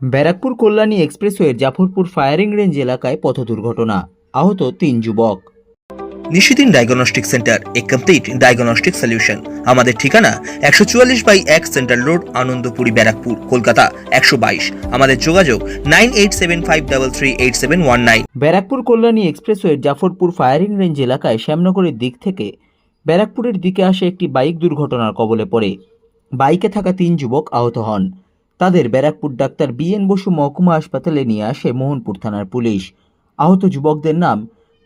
ব্যারাকপুর কল্যাণী এক্সপ্রেসওয়ের Jafarpur firing range এলাকায় পথ দুর্ঘটনা। আহত তিন যুবক। Nishidin diagnostic centre a complete diagnostic solution. আমাদের ঠিকানা একশো চুয়াল্লিশ বাই এক সেন্ট্রাল রোড আনন্দপুরি ব্যারাকপুর কলকাতা একশো বাইশ। আমাদের যোগাযোগ nine eight seven five double three eight seven one nine. Barrackpore Kalyani এক্সপ্রেসওয়ের Jafarpur firing range এলাকায় শ্যামনগরের দিক থেকে ব্যারাকপুরের দিকে আসে একটি বাইক দুর্ঘটনার কবলে পড়ে। বাইকে থাকা তিন যুবক আহত হন। তাদের Barrackpore doctor B N Basu মহকুমা হাসপাতালে নিয়ে আসে মোহনপুর থানার পুলিশ। আহত যুবকদের নাম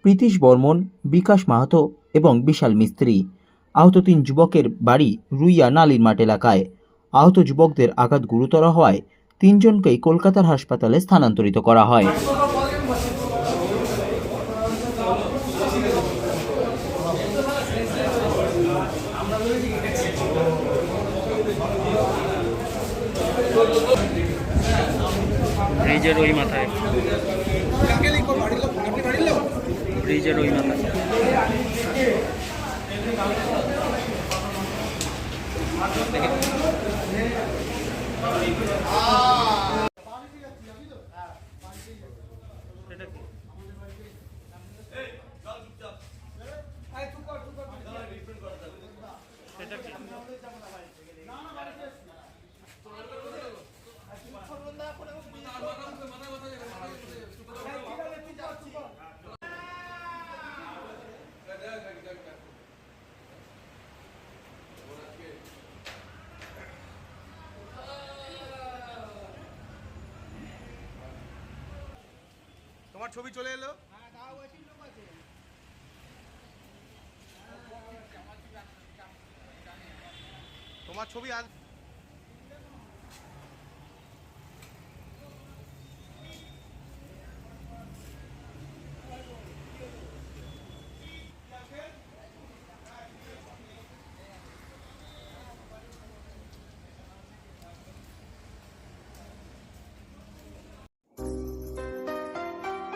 প্রীতিশ বর্মন, বিকাশ মাহাতো এবং বিশাল মিস্ত্রি। আহত তিন যুবকের বাড়ি রুইয়া নালির মাঠ এলাকায়। আহত যুবকদের আঘাত গুরুতর হওয়ায় তিনজনকেই কলকাতার হাসপাতালে স্থানান্তরিত করা হয়। ব্রিজের ওই মাথায়। ব্রিজের ওই মাথায়। তোমার ছবি চলে এলো? তোমার ছবি আজ